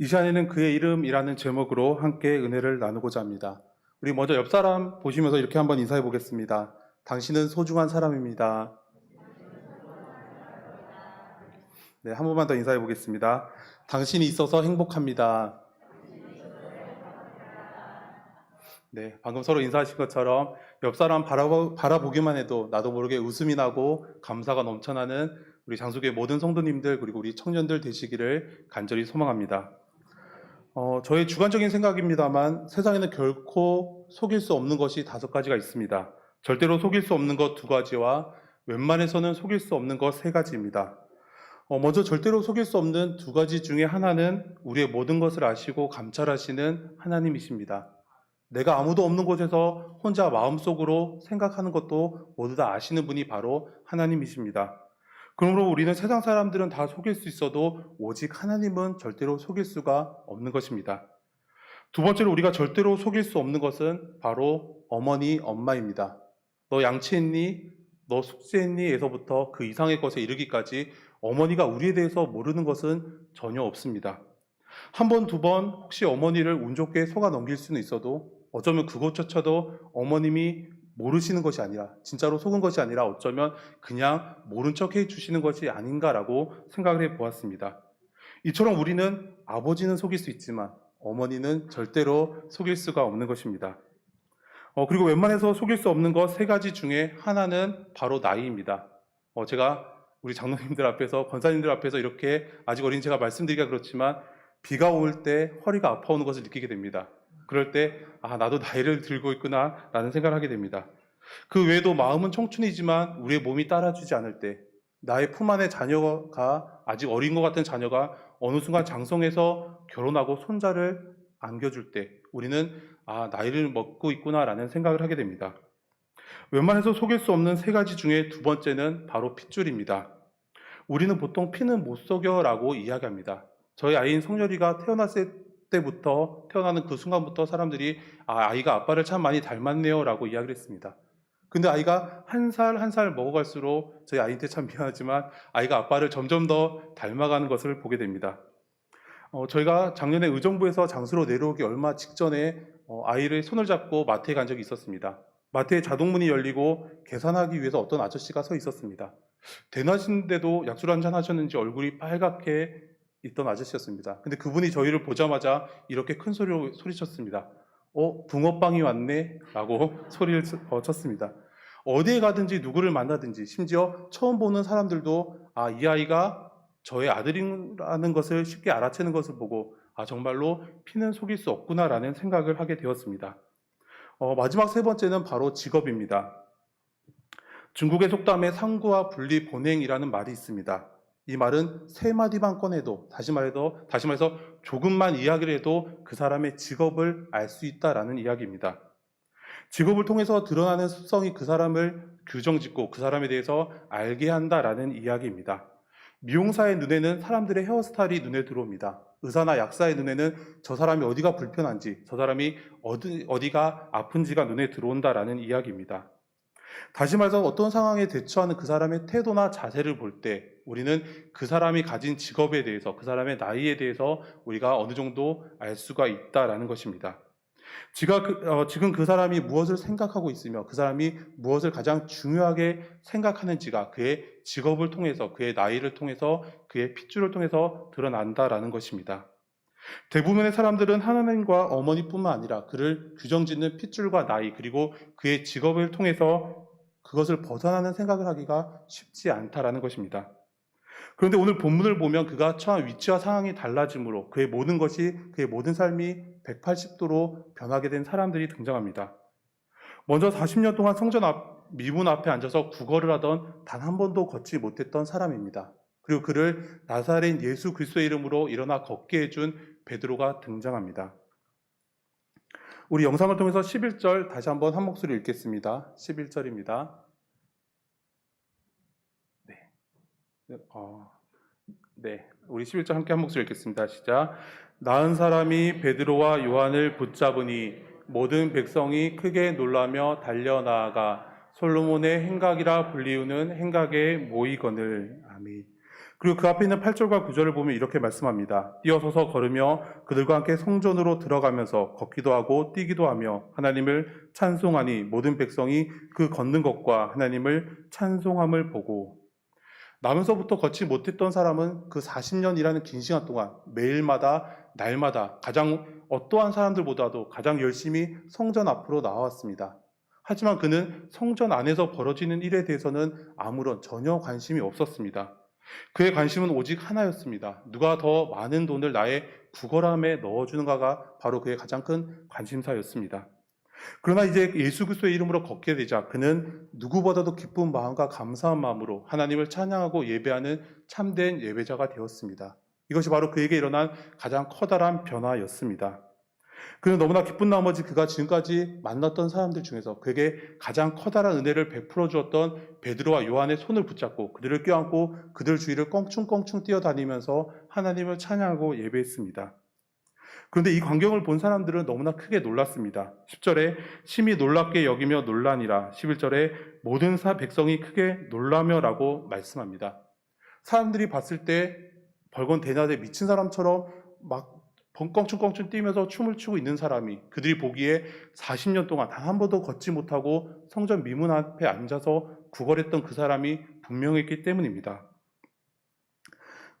이 시간에는 그의 이름이라는 제목으로 함께 은혜를 나누고자 합니다. 우리 먼저 옆 사람 보시면서 이렇게 한번 인사해 보겠습니다. 당신은 소중한 사람입니다. 네, 한 번만 더 인사해 보겠습니다. 당신이 있어서 행복합니다. 네, 방금 서로 인사하신 것처럼 옆 사람 바라보, 바라보기만 해도 나도 모르게 웃음이 나고 감사가 넘쳐나는 우리 장수교회 모든 성도님들 그리고 우리 청년들 되시기를 간절히 소망합니다. 어, 저의 주관적인 생각입니다만 세상에는 결코 속일 수 없는 것이 다섯 가지가 있습니다. 절대로 속일 수 없는 것 두 가지와 웬만해서는 속일 수 없는 것 세 가지입니다. 어, 먼저 절대로 속일 수 없는 두 가지 중에 하나는 우리의 모든 것을 아시고 감찰하시는 하나님이십니다. 내가 아무도 없는 곳에서 혼자 마음속으로 생각하는 것도 모두 다 아시는 분이 바로 하나님이십니다. 그러므로 우리는 세상 사람들은 다 속일 수 있어도 오직 하나님은 절대로 속일 수가 없는 것입니다. 두 번째로 우리가 절대로 속일 수 없는 것은 바로 어머니, 엄마입니다. 너 양치했니? 너 숙제했니? 에서부터 그 이상의 것에 이르기까지 어머니가 우리에 대해서 모르는 것은 전혀 없습니다. 한 번, 두 번 혹시 어머니를 운 좋게 속아 넘길 수는 있어도 어쩌면 그것조차도 어머님이 모르시는 것이 아니라 진짜로 속은 것이 아니라 어쩌면 그냥 모른 척 해주시는 것이 아닌가라고 생각을 해 보았습니다. 이처럼 우리는 아버지는 속일 수 있지만 어머니는 절대로 속일 수가 없는 것입니다. 어, 그리고 웬만해서 속일 수 없는 것 세 가지 중에 하나는 바로 나이입니다. 어, 제가 우리 장로님들 앞에서 권사님들 앞에서 이렇게 아직 어린 제가 말씀드리기가 그렇지만 비가 올 때 허리가 아파오는 것을 느끼게 됩니다. 그럴 때, 아, 나도 나이를 들고 있구나, 라는 생각을 하게 됩니다. 그 외에도 마음은 청춘이지만 우리의 몸이 따라주지 않을 때, 나의 품 안에 자녀가, 아직 어린 것 같은 자녀가 어느 순간 장성해서 결혼하고 손자를 안겨줄 때, 우리는, 아, 나이를 먹고 있구나 라는 생각을 하게 됩니다. 웬만해서 속일 수 없는 세 가지 중에 두 번째는 바로 핏줄입니다. 우리는 보통 피는 못 속여라고 이야기합니다. 저희 아이인 성열이가 태어났을 때부터 태어나는 그 순간부터 사람들이 아, 아이가 아빠를 참 많이 닮았네요라고 이야기를 했습니다. 근데 아이가 한살 한 살 먹어갈수록 저희 아이한테 참 미안하지만 아이가 아빠를 점점 더 닮아가는 것을 보게 됩니다. 어, 저희가 작년에 의정부에서 장수로 내려오기 얼마 직전에 어, 아이를 손을 잡고 마트에 간 적이 있었습니다. 마트에 자동문이 열리고 계산하기 위해서 어떤 아저씨가 서 있었습니다. 대낮인데도 약술 한잔 하셨는지 얼굴이 빨갛게 있던 아저씨였습니다. 근데 그분이 저희를 보자마자 이렇게 큰 소리로 소리쳤습니다. 어, 붕어빵이 왔네? 라고 소리를 어, 쳤습니다. 어디에 가든지 누구를 만나든지 심지어 처음 보는 사람들도 아, 이 아이가 저의 아들이라는 것을 쉽게 알아채는 것을 보고 아, 정말로 피는 속일 수 없구나라는 생각을 하게 되었습니다. 어, 마지막 세 번째는 바로 직업입니다. 중국의 속담에 상구와 분리 본행이라는 말이 있습니다. 이 말은 세 마디만 꺼내도 다시 말해도 다시 말해서 조금만 이야기를 해도 그 사람의 직업을 알 수 있다라는 이야기입니다. 직업을 통해서 드러나는 습성이 그 사람을 규정짓고 그 사람에 대해서 알게 한다라는 이야기입니다. 미용사의 눈에는 사람들의 헤어스타일이 눈에 들어옵니다. 의사나 약사의 눈에는 저 사람이 어디가 불편한지, 저 사람이 어디, 어디가 아픈지가 눈에 들어온다라는 이야기입니다. 다시 말해서 어떤 상황에 대처하는 그 사람의 태도나 자세를 볼 때 우리는 그 사람이 가진 직업에 대해서 그 사람의 나이에 대해서 우리가 어느 정도 알 수가 있다라는 것입니다. 그, 어, 지금 그 사람이 무엇을 생각하고 있으며 그 사람이 무엇을 가장 중요하게 생각하는지가 그의 직업을 통해서 그의 나이를 통해서 그의 핏줄을 통해서 드러난다라는 것입니다. 대부분의 사람들은 하나님과 어머니뿐만 아니라 그를 규정짓는 핏줄과 나이 그리고 그의 직업을 통해서 그것을 벗어나는 생각을 하기가 쉽지 않다라는 것입니다. 그런데 오늘 본문을 보면 그가 처한 위치와 상황이 달라짐으로 그의 모든 것이 그의 모든 삶이 180도로 변하게 된 사람들이 등장합니다. 먼저 40년 동안 성전 앞, 미문 앞에 앉아서 구걸을 하던 단 한 번도 걷지 못했던 사람입니다. 그리고 그를 나사렛 예수 그리스도의 이름으로 일어나 걷게 해준 베드로가 등장합니다. 우리 영상을 통해서 11절 다시 한번 한 목소리 읽겠습니다. 11절입니다. 네. 어, 네. 우리 11절 함께 한 목소리 읽겠습니다. 시작. 나은 사람이 베드로와 요한을 붙잡으니 모든 백성이 크게 놀라며 달려나아가 솔로몬의 행각이라 불리우는 행각에 모이거늘. 아멘. 그리고 그 앞에 있는 8절과 9절을 보면 이렇게 말씀합니다. 뛰어서서 걸으며 그들과 함께 성전으로 들어가면서 걷기도 하고 뛰기도 하며 하나님을 찬송하니 모든 백성이 그 걷는 것과 하나님을 찬송함을 보고 나면서부터 걷지 못했던 사람은 그 40년이라는 긴 시간 동안 매일마다 날마다 가장 어떠한 사람들보다도 가장 열심히 성전 앞으로 나왔습니다. 하지만 그는 성전 안에서 벌어지는 일에 대해서는 아무런 전혀 관심이 없었습니다. 그의 관심은 오직 하나였습니다. 누가 더 많은 돈을 나의 구걸함에 넣어주는가가 바로 그의 가장 큰 관심사였습니다. 그러나 이제 예수 그리스도의 이름으로 걷게 되자 그는 누구보다도 기쁜 마음과 감사한 마음으로 하나님을 찬양하고 예배하는 참된 예배자가 되었습니다. 이것이 바로 그에게 일어난 가장 커다란 변화였습니다. 그는 너무나 기쁜 나머지 그가 지금까지 만났던 사람들 중에서 그에게 가장 커다란 은혜를 베풀어 주었던 베드로와 요한의 손을 붙잡고 그들을 껴안고 그들 주위를 껑충껑충 뛰어다니면서 하나님을 찬양하고 예배했습니다. 그런데 이 광경을 본 사람들은 너무나 크게 놀랐습니다. 10절에 심히 놀랍게 여기며 놀라니라. 11절에 모든 사 백성이 크게 놀라며라고 말씀합니다. 사람들이 봤을 때 벌건 대낮에 미친 사람처럼 막 벙껑충껑충 뛰면서 춤을 추고 있는 사람이 그들이 보기에 40년 동안 단 한 번도 걷지 못하고 성전 미문 앞에 앉아서 구걸했던 그 사람이 분명했기 때문입니다.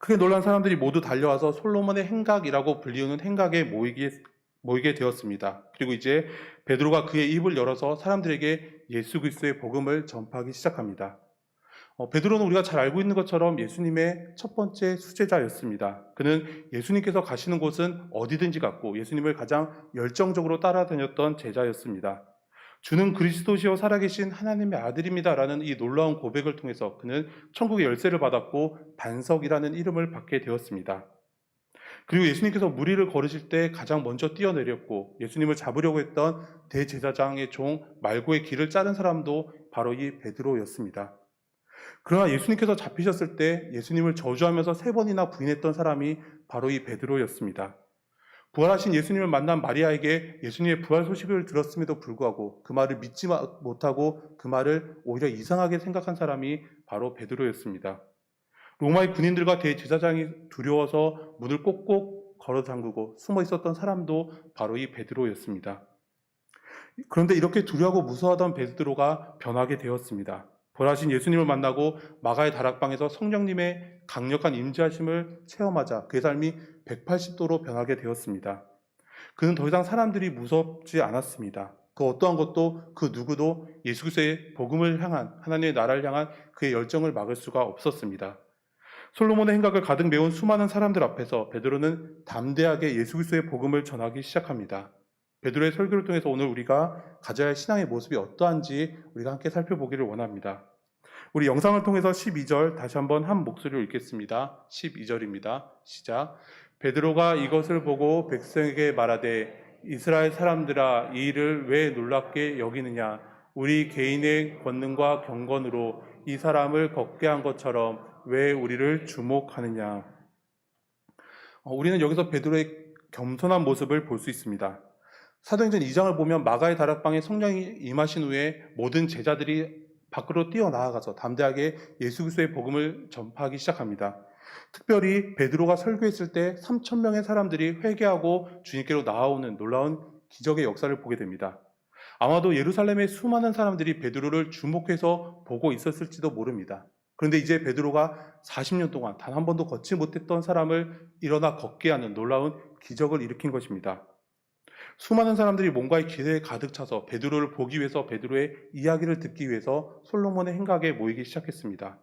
크게 놀란 사람들이 모두 달려와서 솔로몬의 행각이라고 불리우는 행각에 모이게, 모이게 되었습니다. 그리고 이제 베드로가 그의 입을 열어서 사람들에게 예수 그리스도의 복음을 전파하기 시작합니다. 어, 베드로는 우리가 잘 알고 있는 것처럼 예수님의 첫 번째 수제자였습니다. 그는 예수님께서 가시는 곳은 어디든지 갔고 예수님을 가장 열정적으로 따라다녔던 제자였습니다. 주는 그리스도시요 살아계신 하나님의 아들입니다라는 이 놀라운 고백을 통해서 그는 천국의 열쇠를 받았고 반석이라는 이름을 받게 되었습니다. 그리고 예수님께서 무리를 걸으실 때 가장 먼저 뛰어내렸고 예수님을 잡으려고 했던 대제사장의 종 말고의 길을 자른 사람도 바로 이 베드로였습니다. 그러나 예수님께서 잡히셨을 때 예수님을 저주하면서 세 번이나 부인했던 사람이 바로 이 베드로였습니다. 부활하신 예수님을 만난 마리아에게 예수님의 부활 소식을 들었음에도 불구하고 그 말을 믿지 못하고 그 말을 오히려 이상하게 생각한 사람이 바로 베드로였습니다. 로마의 군인들과 대제사장이 두려워서 문을 꼭꼭 걸어 잠그고 숨어 있었던 사람도 바로 이 베드로였습니다. 그런데 이렇게 두려워하고 무서워하던 베드로가 변하게 되었습니다. 부활하신 예수님을 만나고 마가의 다락방에서 성령님의 강력한 임재하심을 체험하자 그의 삶이 180도로 변하게 되었습니다. 그는 더 이상 사람들이 무섭지 않았습니다. 그 어떠한 것도 그 누구도 예수 그리스도의 복음을 향한 하나님의 나라를 향한 그의 열정을 막을 수가 없었습니다. 솔로몬의 행각을 가득 메운 수많은 사람들 앞에서 베드로는 담대하게 예수 그리스도의 복음을 전하기 시작합니다. 베드로의 설교를 통해서 오늘 우리가 가져야 할 신앙의 모습이 어떠한지 우리가 함께 살펴보기를 원합니다. 우리 영상을 통해서 12절 다시 한번 한 목소리로 읽겠습니다. 12절입니다. 시작. 베드로가 이것을 보고 백성에게 말하되 이스라엘 사람들아 이 일을 왜 놀랍게 여기느냐 우리 개인의 권능과 경건으로 이 사람을 걷게 한 것처럼 왜 우리를 주목하느냐 어, 우리는 여기서 베드로의 겸손한 모습을 볼 수 있습니다. 사도행전 2장을 보면 마가의 다락방에 성령이 임하신 후에 모든 제자들이 밖으로 뛰어나아가서 담대하게 예수 그리스도의 복음을 전파하기 시작합니다. 특별히 베드로가 설교했을 때 3천 명의 사람들이 회개하고 주님께로 나아오는 놀라운 기적의 역사를 보게 됩니다. 아마도 예루살렘의 수많은 사람들이 베드로를 주목해서 보고 있었을지도 모릅니다. 그런데 이제 베드로가 40년 동안 단 한 번도 걷지 못했던 사람을 일어나 걷게 하는 놀라운 기적을 일으킨 것입니다. 수많은 사람들이 뭔가의 기대에 가득 차서 베드로를 보기 위해서 베드로의 이야기를 듣기 위해서 솔로몬의 행각에 모이기 시작했습니다.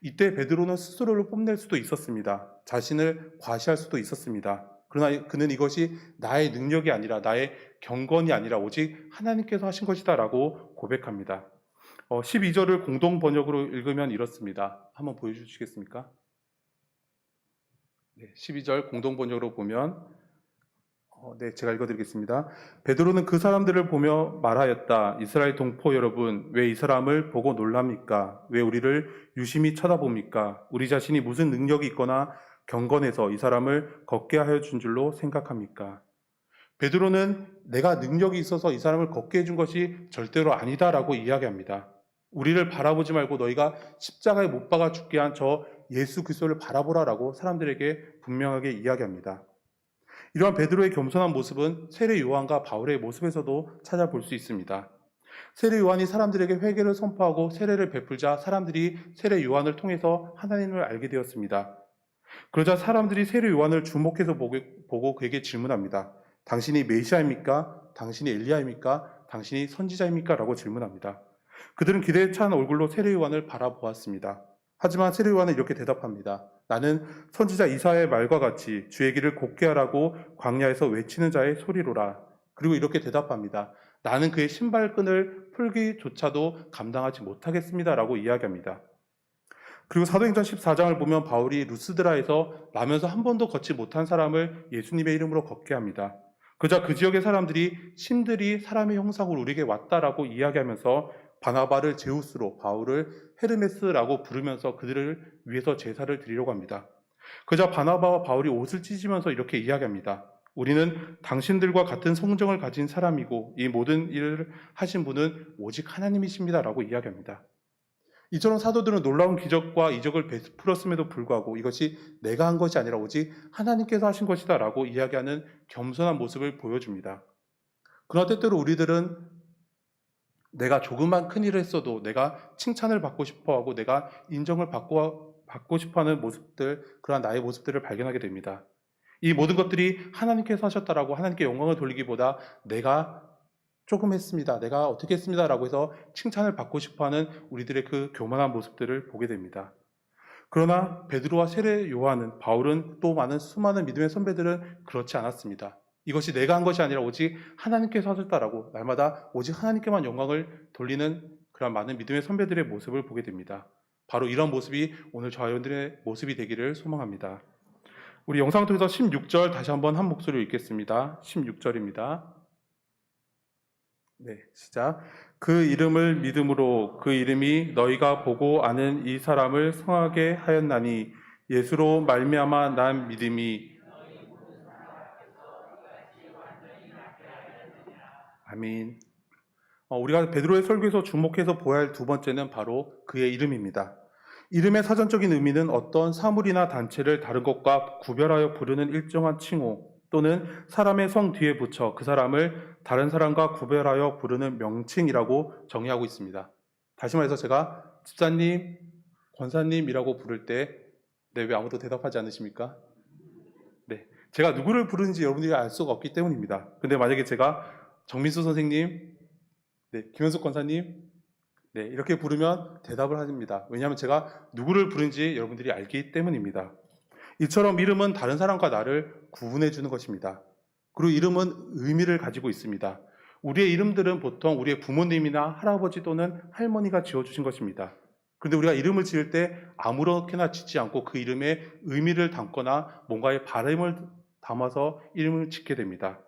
이때 베드로는 스스로를 뽐낼 수도 있었습니다. 자신을 과시할 수도 있었습니다. 그러나 그는 이것이 나의 능력이 아니라 나의 경건이 아니라 오직 하나님께서 하신 것이다라고 고백합니다. 어, 12절을 공동 번역으로 읽으면 이렇습니다. 한번 보여주시겠습니까? 네, 12절 공동 번역으로 보면 어, 네, 제가 읽어드리겠습니다. 베드로는 그 사람들을 보며 말하였다. 이스라엘 동포 여러분, 왜 이 사람을 보고 놀랍니까? 왜 우리를 유심히 쳐다봅니까? 우리 자신이 무슨 능력이 있거나 경건해서 이 사람을 걷게 하여 준 줄로 생각합니까? 베드로는 내가 능력이 있어서 이 사람을 걷게 해준 것이 절대로 아니다라고 이야기합니다. 우리를 바라보지 말고 너희가 십자가에 못 박아 죽게 한 저 예수 그리스도를 바라보라라고 사람들에게 분명하게 이야기합니다. 이러한 베드로의 겸손한 모습은 세례 요한과 바울의 모습에서도 찾아볼 수 있습니다. 세례 요한이 사람들에게 회개를 선포하고 세례를 베풀자 사람들이 세례 요한을 통해서 하나님을 알게 되었습니다. 그러자 사람들이 세례 요한을 주목해서 보고, 그에게 질문합니다. 당신이 메시아입니까? 당신이 엘리야입니까? 당신이 선지자입니까? 라고 질문합니다. 그들은 기대에 찬 얼굴로 세례 요한을 바라보았습니다. 하지만 세례 요한은 이렇게 대답합니다. 나는 선지자 이사의 말과 같이 주의 길을 곱게 하라고 광야에서 외치는 자의 소리로라. 그리고 이렇게 대답합니다. 나는 그의 신발끈을 풀기조차도 감당하지 못하겠습니다라고 이야기합니다. 그리고 사도행전 14장을 보면 바울이 루스드라에서 나면서 한 번도 걷지 못한 사람을 예수님의 이름으로 걷게 합니다. 그자 그 지역의 사람들이 신들이 사람의 형상으로 우리에게 왔다라고 이야기하면서 바나바를 제우스로 바울을 헤르메스라고 부르면서 그들을 위해서 제사를 드리려고 합니다. 그자 바나바와 바울이 옷을 찢으면서 이렇게 이야기합니다. 우리는 당신들과 같은 성정을 가진 사람이고 이 모든 일을 하신 분은 오직 하나님이십니다라고 이야기합니다. 이처럼 사도들은 놀라운 기적과 이적을 베풀었음에도 불구하고 이것이 내가 한 것이 아니라 오직 하나님께서 하신 것이다라고 이야기하는 겸손한 모습을 보여줍니다. 그러나 때때로 우리들은 내가 조그만 큰 일을 했어도 내가 칭찬을 받고 싶어 하고 내가 인정을 받고 받고 싶어 하는 모습들 그러한 나의 모습들을 발견하게 됩니다. 이 모든 것들이 하나님께서 하셨다라고 하나님께 영광을 돌리기보다 내가 조금 했습니다. 내가 어떻게 했습니다라고 해서 칭찬을 받고 싶어 하는 우리들의 그 교만한 모습들을 보게 됩니다. 그러나 베드로와 세례 요한은 바울은 또 많은 수많은 믿음의 선배들은 그렇지 않았습니다. 이것이 내가 한 것이 아니라 오직 하나님께서 하셨다라고 날마다 오직 하나님께만 영광을 돌리는 그런 많은 믿음의 선배들의 모습을 보게 됩니다. 바로 이런 모습이 오늘 여러분들의 모습이 되기를 소망합니다. 우리 영상 통해서 16절 다시 한번 한 목소리로 읽겠습니다. 16절입니다. 네, 시작. 그 이름을 믿음으로 그 이름이 너희가 보고 아는 이 사람을 성하게 하였나니 예수로 말미암아 난 믿음이 아멘. 어, 우리가 베드로의 설교에서 주목해서 보아야 할 두 번째는 바로 그의 이름입니다. 이름의 사전적인 의미는 어떤 사물이나 단체를 다른 것과 구별하여 부르는 일정한 칭호 또는 사람의 성 뒤에 붙여 그 사람을 다른 사람과 구별하여 부르는 명칭이라고 정의하고 있습니다. 다시 말해서 제가 집사님, 권사님이라고 부를 때, 네, 왜 아무도 대답하지 않으십니까? 네. 제가 누구를 부르는지 여러분들이 알 수가 없기 때문입니다. 근데 만약에 제가 정민수 선생님, 네, 김현숙 권사님, 네, 이렇게 부르면 대답을 합니다. 왜냐하면 제가 누구를 부른지 여러분들이 알기 때문입니다. 이처럼 이름은 다른 사람과 나를 구분해 주는 것입니다. 그리고 이름은 의미를 가지고 있습니다. 우리의 이름들은 보통 우리의 부모님이나 할아버지 또는 할머니가 지어주신 것입니다. 그런데 우리가 이름을 지을 때 아무렇게나 짓지 않고 그 이름에 의미를 담거나 뭔가의 바람을 담아서 이름을 짓게 됩니다.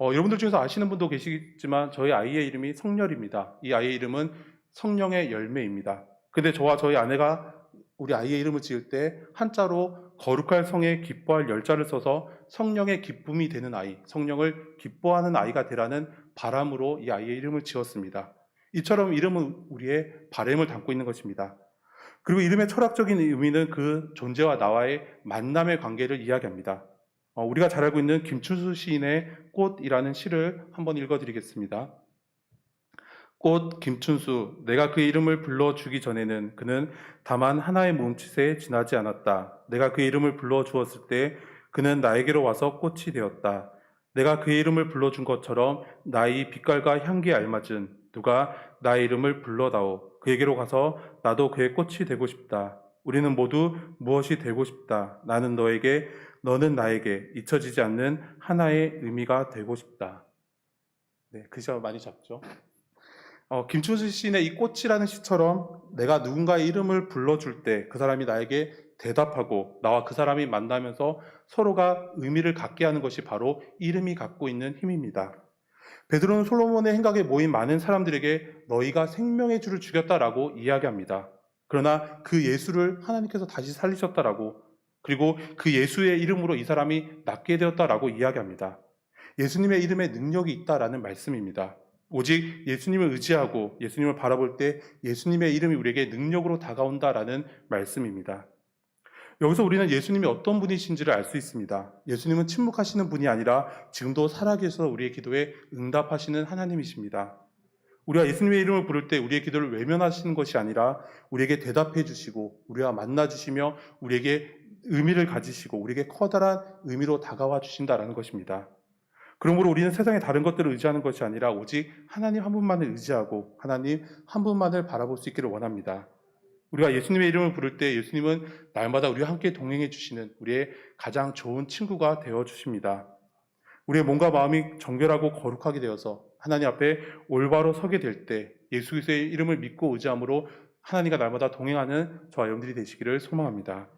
어, 여러분들 중에서 아시는 분도 계시겠지만 저희 아이의 이름이 성열입니다. 이 아이의 이름은 성령의 열매입니다. 근데 저와 저희 아내가 우리 아이의 이름을 지을 때 한자로 거룩할 성에 기뻐할 열자를 써서 성령의 기쁨이 되는 아이, 성령을 기뻐하는 아이가 되라는 바람으로 이 아이의 이름을 지었습니다. 이처럼 이름은 우리의 바램을 담고 있는 것입니다. 그리고 이름의 철학적인 의미는 그 존재와 나와의 만남의 관계를 이야기합니다. 어, 우리가 잘 알고 있는 김춘수 시인의 꽃이라는 시를 한번 읽어드리겠습니다. 꽃 김춘수, 내가 그 이름을 불러주기 전에는 그는 다만 하나의 몸짓에 지나지 않았다. 내가 그 이름을 불러주었을 때 그는 나에게로 와서 꽃이 되었다. 내가 그의 이름을 불러준 것처럼 나의 빛깔과 향기에 알맞은 누가 나의 이름을 불러다오. 그에게로 가서 나도 그의 꽃이 되고 싶다. 우리는 모두 무엇이 되고 싶다. 나는 너에게, 너는 나에게 잊혀지지 않는 하나의 의미가 되고 싶다. 네, 글씨가 많이 작죠? 어, 김춘수 시인의 이 꽃이라는 시처럼 내가 누군가의 이름을 불러줄 때 그 사람이 나에게 대답하고 나와 그 사람이 만나면서 서로가 의미를 갖게 하는 것이 바로 이름이 갖고 있는 힘입니다. 베드로는 솔로몬의 행각에 모인 많은 사람들에게 너희가 생명의 주를 죽였다라고 이야기합니다. 그러나 그 예수를 하나님께서 다시 살리셨다라고 그리고 그 예수의 이름으로 이 사람이 낫게 되었다라고 이야기합니다. 예수님의 이름에 능력이 있다라는 말씀입니다. 오직 예수님을 의지하고 예수님을 바라볼 때 예수님의 이름이 우리에게 능력으로 다가온다라는 말씀입니다. 여기서 우리는 예수님이 어떤 분이신지를 알 수 있습니다. 예수님은 침묵하시는 분이 아니라 지금도 살아계셔서 우리의 기도에 응답하시는 하나님이십니다. 우리가 예수님의 이름을 부를 때 우리의 기도를 외면하시는 것이 아니라 우리에게 대답해 주시고 우리와 만나 주시며 우리에게 의미를 가지시고 우리에게 커다란 의미로 다가와 주신다라는 것입니다. 그러므로 우리는 세상의 다른 것들을 의지하는 것이 아니라 오직 하나님 한 분만을 의지하고 하나님 한 분만을 바라볼 수 있기를 원합니다. 우리가 예수님의 이름을 부를 때 예수님은 날마다 우리와 함께 동행해 주시는 우리의 가장 좋은 친구가 되어 주십니다. 우리의 몸과 마음이 정결하고 거룩하게 되어서 하나님 앞에 올바로 서게 될 때 예수 그리스도의 이름을 믿고 의지함으로 하나님과 날마다 동행하는 저와 여러분들이 되시기를 소망합니다.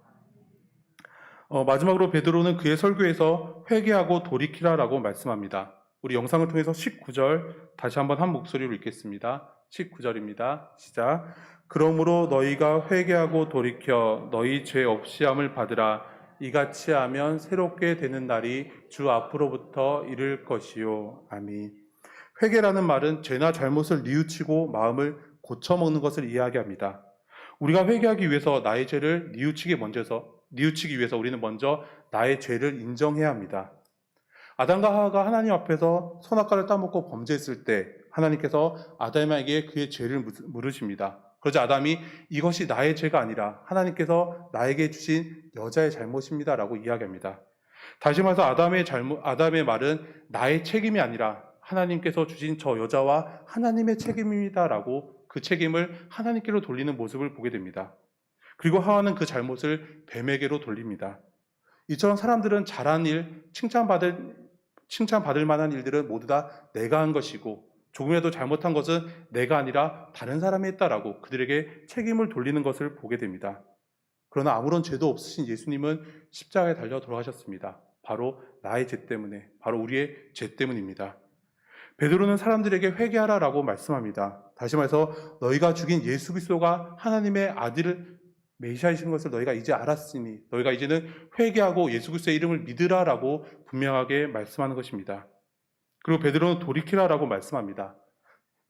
어, 마지막으로 베드로는 그의 설교에서 회개하고 돌이키라라고 말씀합니다. 우리 영상을 통해서 19절 다시 한번 한 목소리로 읽겠습니다. 19절입니다. 시작. 그러므로 너희가 회개하고 돌이켜 너희 죄 없이함을 받으라. 이같이 하면 새롭게 되는 날이 주 앞으로부터 이를 것이요. 아멘. 회개라는 말은 죄나 잘못을 뉘우치고 마음을 고쳐먹는 것을 이야기합니다. 우리가 회개하기 위해서 나의 죄를 뉘우치기 먼저서 뉘우치기 위해서 우리는 먼저 나의 죄를 인정해야 합니다. 아담과 하와가 하나님 앞에서 선악과를 따먹고 범죄했을 때 하나님께서 아담에게 그의 죄를 물으십니다. 그러자 아담이 이것이 나의 죄가 아니라 하나님께서 나에게 주신 여자의 잘못입니다라고 이야기합니다. 다시 말해서 아담의 잘못, 아담의 말은 나의 책임이 아니라 하나님께서 주신 저 여자와 하나님의 책임입니다라고 그 책임을 하나님께로 돌리는 모습을 보게 됩니다. 그리고 하와는 그 잘못을 뱀에게로 돌립니다. 이처럼 사람들은 잘한 일, 칭찬받을, 칭찬받을 만한 일들은 모두 다 내가 한 것이고 조금이라도 잘못한 것은 내가 아니라 다른 사람이 했다라고 그들에게 책임을 돌리는 것을 보게 됩니다. 그러나 아무런 죄도 없으신 예수님은 십자가에 달려 돌아가셨습니다. 바로 나의 죄 때문에, 바로 우리의 죄 때문입니다. 베드로는 사람들에게 회개하라라고 말씀합니다. 다시 말해서 너희가 죽인 예수 그리스도가 하나님의 아들을 메시아이신 것을 너희가 이제 알았으니 너희가 이제는 회개하고 예수 그리스도의 이름을 믿으라라고 분명하게 말씀하는 것입니다. 그리고 베드로는 돌이키라라고 말씀합니다.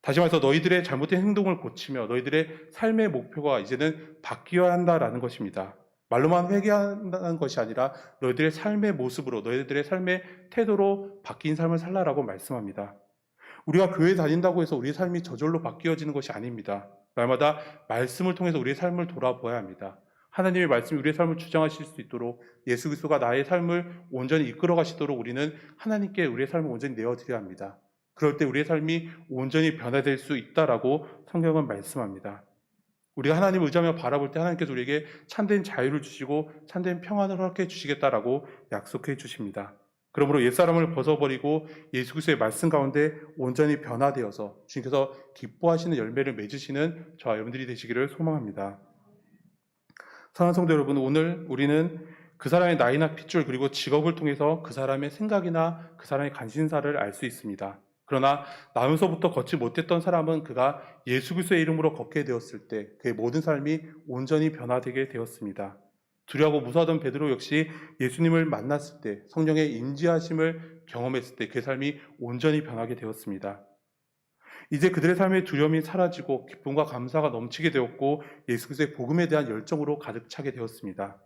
다시 말해서 너희들의 잘못된 행동을 고치며 너희들의 삶의 목표가 이제는 바뀌어야 한다라는 것입니다. 말로만 회개한다는 것이 아니라 너희들의 삶의 모습으로 너희들의 삶의 태도로 바뀐 삶을 살라라고 말씀합니다. 우리가 교회 다닌다고 해서 우리의 삶이 저절로 바뀌어지는 것이 아닙니다. 날마다 말씀을 통해서 우리의 삶을 돌아보아야 합니다. 하나님의 말씀이 우리의 삶을 주장하실 수 있도록 예수 그리스도가 나의 삶을 온전히 이끌어 가시도록 우리는 하나님께 우리의 삶을 온전히 내어 드려야 합니다. 그럴 때 우리의 삶이 온전히 변화될 수 있다라고 성경은 말씀합니다. 우리가 하나님을 의지하며 바라볼 때 하나님께서 우리에게 참된 자유를 주시고 참된 평안을 허락해 주시겠다라고 약속해 주십니다. 그러므로 옛사람을 벗어버리고 예수 그리스도의 말씀 가운데 온전히 변화되어서 주님께서 기뻐하시는 열매를 맺으시는 저와 여러분들이 되시기를 소망합니다. 사랑하는 성도 여러분, 오늘 우리는 그 사람의 나이나 핏줄 그리고 직업을 통해서 그 사람의 생각이나 그 사람의 관심사를 알 수 있습니다. 그러나 나면서부터 걷지 못했던 사람은 그가 예수 그리스도의 이름으로 걷게 되었을 때 그의 모든 삶이 온전히 변화되게 되었습니다. 두려워하고 무서워하던 베드로 역시 예수님을 만났을 때 성령의 인지하심을 경험했을 때 그 삶이 온전히 변하게 되었습니다. 이제 그들의 삶의 두려움이 사라지고 기쁨과 감사가 넘치게 되었고 예수 그리스도의 복음에 대한 열정으로 가득 차게 되었습니다.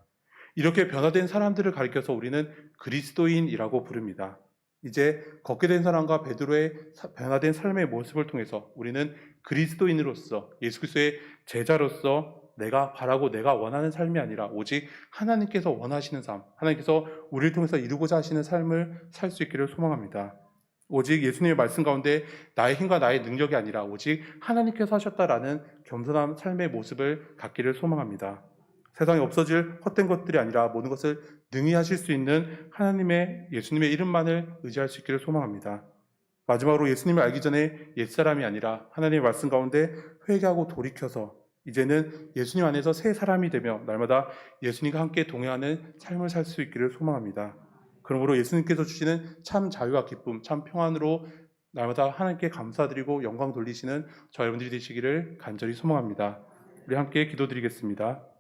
이렇게 변화된 사람들을 가리켜서 우리는 그리스도인이라고 부릅니다. 이제 걷게 된 사람과 베드로의 변화된 삶의 모습을 통해서 우리는 그리스도인으로서 예수 그리스도의 제자로서 내가 바라고 내가 원하는 삶이 아니라 오직 하나님께서 원하시는 삶, 하나님께서 우리를 통해서 이루고자 하시는 삶을 살 수 있기를 소망합니다. 오직 예수님의 말씀 가운데 나의 힘과 나의 능력이 아니라 오직 하나님께서 하셨다라는 겸손한 삶의 모습을 갖기를 소망합니다. 세상에 없어질 헛된 것들이 아니라 모든 것을 능히 하실 수 있는 하나님의 예수님의 이름만을 의지할 수 있기를 소망합니다. 마지막으로 예수님을 알기 전에 옛사람이 아니라 하나님의 말씀 가운데 회개하고 돌이켜서 이제는 예수님 안에서 새 사람이 되며 날마다 예수님과 함께 동행하는 삶을 살 수 있기를 소망합니다. 그러므로 예수님께서 주시는 참 자유와 기쁨, 참 평안으로 날마다 하나님께 감사드리고 영광 돌리시는 저 여러분들이 되시기를 간절히 소망합니다. 우리 함께 기도드리겠습니다.